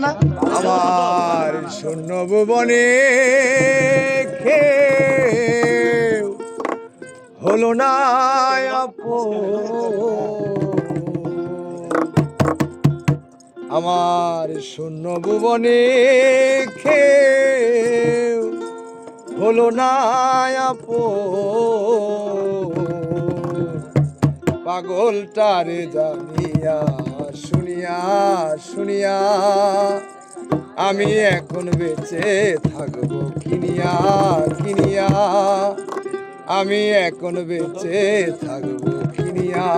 না আমার শূন্য ভুবনে হলো না আমার শূন্য ভুবনে খেয়ে হলো না। পাগলটারে জানিয়া শুনিয়া শুনিয়া আমি এখন বেঁচে থাকব কিনিয়া কিনিয়া। আমি এখন বেঁচে থাকব কিনিয়া।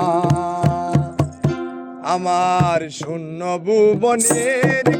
আমার শূন্য ভুবনের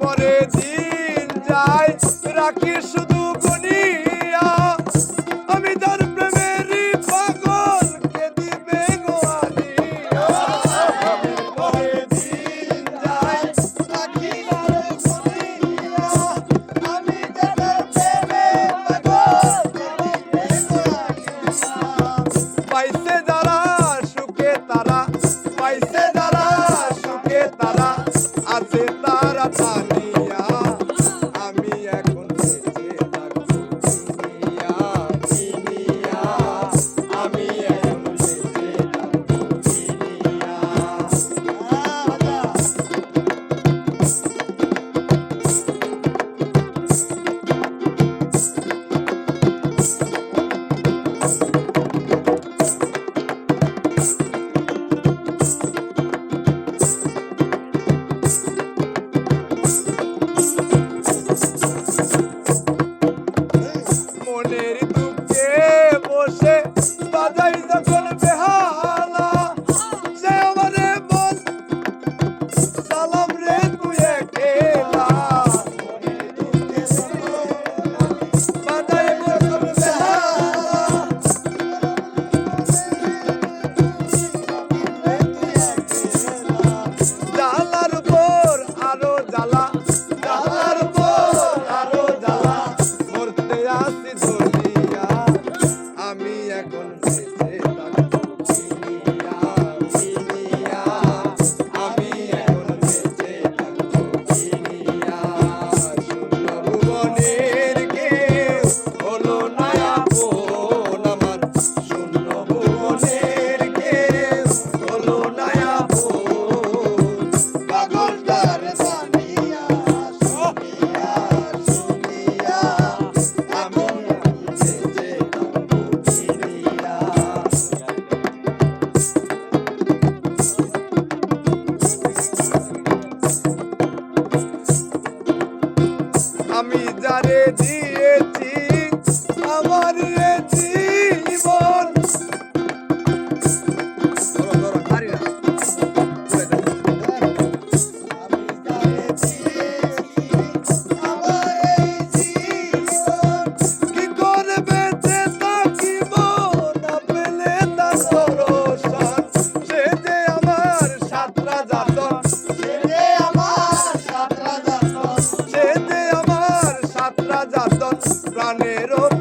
পরে দিন যায়, রাখি শুধু গনিয়া। আমি তার প্রেমেরই পাগল, কে দিবে পরে দিন যায়, রাখি আমি তার প্রেমের পাগল você.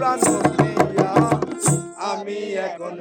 প্রাণ আমি এখন